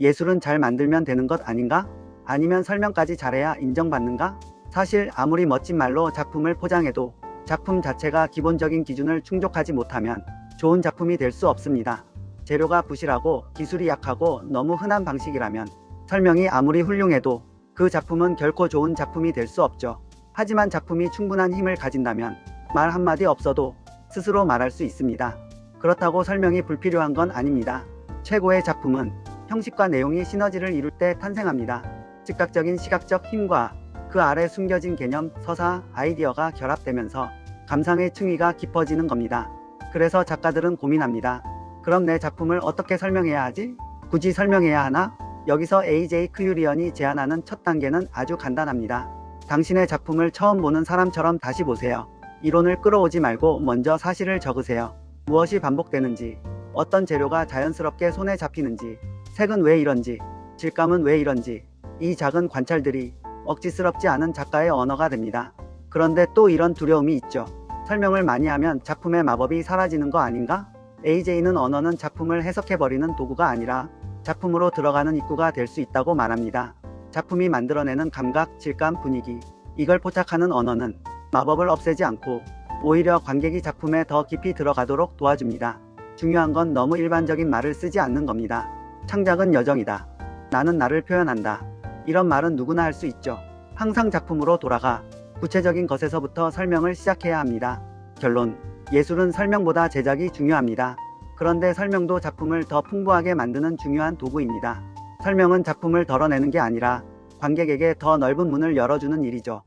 예술은 잘 만들면 되는 것 아닌가? 아니면 설명까지 잘해야 인정받는가? 사실 아무리 멋진 말로 작품을 포장해도 작품 자체가 기본적인 기준을 충족하지 못하면 좋은 작품이 될 수 없습니다. 재료가 부실하고 기술이 약하고 너무 흔한 방식이라면 설명이 아무리 훌륭해도 그 작품은 결코 좋은 작품이 될 수 없죠. 하지만 작품이 충분한 힘을 가진다면 말 한마디 없어도 스스로 말할 수 있습니다. 그렇다고 설명이 불필요한 건 아닙니다. 최고의 작품은 형식과 내용이 시너지를 이룰 때 탄생합니다. 즉각적인 시각적 힘과 그 아래 숨겨진 개념, 서사, 아이디어가 결합되면서 감상의 층위가 깊어지는 겁니다. 그래서 작가들은 고민합니다. 그럼 내 작품을 어떻게 설명해야 하지? 굳이 설명해야 하나? 여기서 AJ 크유리언이 제안하는 첫 단계는 아주 간단합니다. 당신의 작품을 처음 보는 사람처럼 다시 보세요. 이론을 끌어오지 말고 먼저 사실을 적으세요. 무엇이 반복되는지, 어떤 재료가 자연스럽게 손에 잡히는지, 색은 왜 이런지, 질감은 왜 이런지, 이 작은 관찰들이 억지스럽지 않은 작가의 언어가 됩니다. 그런데 또 이런 두려움이 있죠. 설명을 많이 하면 작품의 마법이 사라지는 거 아닌가? AJ는 언어는 작품을 해석해버리는 도구가 아니라 작품으로 들어가는 입구가 될 수 있다고 말합니다. 작품이 만들어내는 감각, 질감, 분위기, 이걸 포착하는 언어는 마법을 없애지 않고 오히려 관객이 작품에 더 깊이 들어가도록 도와줍니다. 중요한 건 너무 일반적인 말을 쓰지 않는 겁니다. 창작은 여정이다. 나는 나를 표현한다. 이런 말은 누구나 할 수 있죠. 항상 작품으로 돌아가 구체적인 것에서부터 설명을 시작해야 합니다. 결론. 예술은 설명보다 제작이 중요합니다. 그런데 설명도 작품을 더 풍부하게 만드는 중요한 도구입니다. 설명은 작품을 덜어내는 게 아니라 관객에게 더 넓은 문을 열어주는 일이죠.